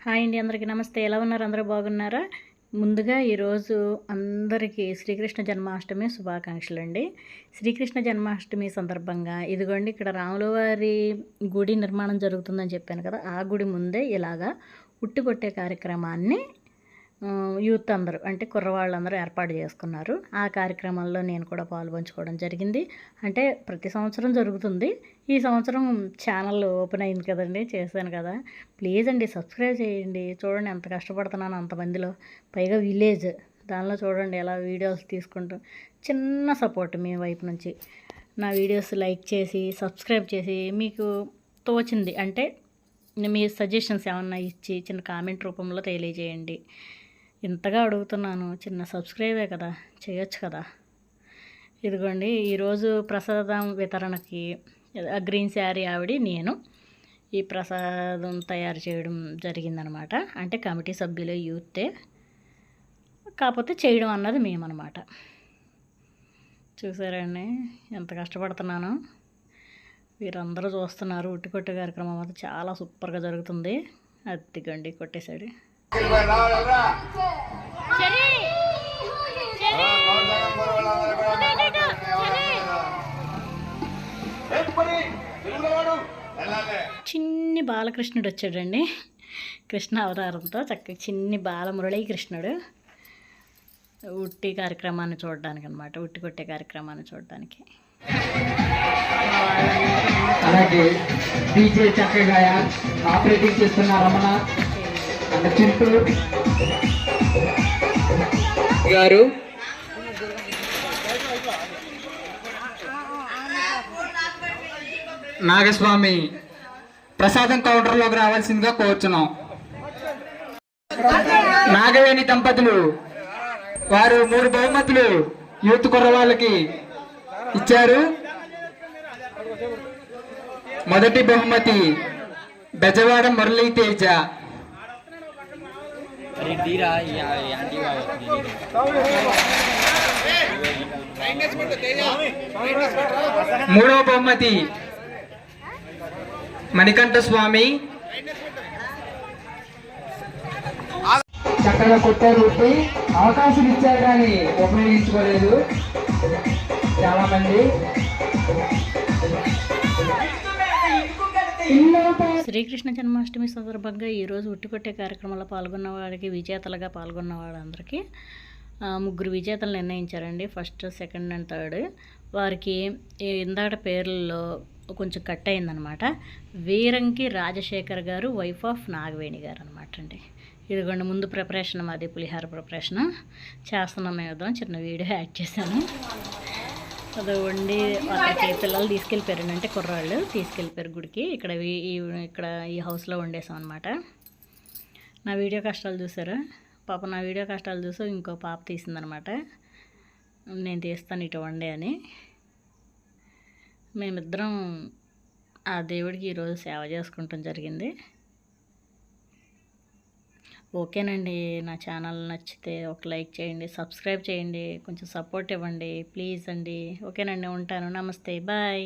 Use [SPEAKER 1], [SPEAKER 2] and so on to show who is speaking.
[SPEAKER 1] Hi అండి అందరికీ నమస్తే. ఎలా ఉన్నారు? అందరూ బాగున్నారా? ముందుగా ఈరోజు అందరికీ శ్రీకృష్ణ జన్మాష్టమి శుభాకాంక్షలు అండి. శ్రీకృష్ణ జన్మాష్టమి సందర్భంగా ఇదిగోండి ఇక్కడ రాములవారి గుడి నిర్మాణం జరుగుతుందని చెప్పాను కదా ఆ గుడి ముందే ఇలాగా ఉట్టి కొట్టే కార్యక్రమాన్ని యూత్ అందరూ అంటే కుర్రవాళ్ళందరూ ఏర్పాటు చేసుకున్నారు. ఆ కార్యక్రమంలో నేను కూడా పాల్పంచుకోవడం జరిగింది. అంటే ప్రతి సంవత్సరం జరుగుతుంది. ఈ సంవత్సరం ఛానల్ ఓపెన్ అయింది కదండి చేశాను కదా. ప్లీజ్ అండి సబ్స్క్రైబ్ చేయండి. చూడండి ఎంత కష్టపడుతున్నాను అంతమందిలో. పైగా విలేజ్ దానిలో చూడండి ఎలా వీడియోస్ తీసుకుంటూ చిన్న సపోర్ట్ మీ వైపు నుంచి. నా వీడియోస్ లైక్ చేసి సబ్స్క్రైబ్ చేసి మీకు తోచింది అంటే మీ సజెషన్స్ ఏమన్నా ఇచ్చి చిన్న కామెంట్ రూపంలో తెలియజేయండి. ఇంతగా అడుగుతున్నాను చిన్న సబ్స్క్రైబే కదా చేయొచ్చు కదా. ఇదిగోండి ఈరోజు ప్రసాదం వితరణకి ఆ గ్రీన్ శారీ ఆవిడ నేను ఈ ప్రసాదం తయారు చేయడం జరిగిందనమాట. అంటే కమిటీ సభ్యులు యూతే కాకపోతే చేయడం అన్నది మేమనమాట. చూసారండి ఎంత కష్టపడుతున్నాను. వీరందరూ చూస్తున్నారు ఉట్టి కొట్టే కార్యక్రమం అయితే చాలా సూపర్గా జరుగుతుంది. అద్దెకండి కొట్టేశాడు. చిన్ని బాలకృష్ణుడు వచ్చాడండి. కృష్ణ అవతారంతో చక్కగా చిన్ని బాలమురళీ కృష్ణుడు ఉట్టి కార్యక్రమాన్ని చూడడానికి అనమాట ఉట్టి కొట్టే కార్యక్రమాన్ని చూడడానికి.
[SPEAKER 2] అలాగే డీజే చక్కగా ఆపరేటింగ్ చేస్తున్న రమణ గారు. నాగస్వామి ప్రసాదం కౌంటర్లోకి రావాల్సిందిగా కోరుచున్నాం. నాగవేణి దంపతులు వారు మూడు బహుమతులు యూత్ కుర్రవాళ్ళకి ఇచ్చారు. మొదటి బహుమతి బెజవాడ మురళీ తేజ మూడవ బహుమతి మణికంఠ స్వామి. చక్కగా కొట్టారు అవకాశం ఇచ్చారు కానీ ఉపయోగించుకోలేదు చాలా మంది.
[SPEAKER 1] శ్రీకృష్ణ జన్మాష్టమి సందర్భంగా ఈరోజు ఉట్టిపట్టే కార్యక్రమంలో పాల్గొన్న వాడికి విజేతలుగా పాల్గొన్న వాళ్ళందరికీ ముగ్గురు విజేతలు నిర్ణయించారండి. First second and third. వారికి ఇందాట ఇందాక పేర్లలో కొంచెం కట్ అయిందనమాట. వీరంకి రాజశేఖర్ గారు వైఫ్ ఆఫ్ నాగవేణి గారు అనమాట అండి. ఇదిగోండి ముందు ప్రిపరేషన్ మాది పులిహార ప్రిపరేషన్. చేస్తున్నాం మేము చిన్న వీడియో యాడ్ చేశాను. అది వండి అక్కడికి పిల్లలు తీసుకెళ్ళిపోయారు అంటే కుర్రాళ్ళు తీసుకెళ్ళిపోయారు గుడికి. ఇక్కడ ఈ ఇక్కడ ఈ హౌస్లో వండేసాం అనమాట నా వీడియో కష్టాలు చూసారా? పాప నా వీడియో కష్టాలు చూసి ఇంకో పాప తీసిందనమాట నేను తీస్తాను ఇటు వండే అని. మేమిద్దరం ఆ దేవుడికి ఈరోజు సేవ చేసుకుంటాం జరిగింది. ఓకేనండి. నా ఛానల్ నచ్చితే ఒక లైక్ చేయండి సబ్స్క్రైబ్ చేయండి కొంచెం సపోర్ట్ ఇవ్వండి ప్లీజ్ అండి. ఓకేనండి ఉంటాను. నమస్తే. బాయ్.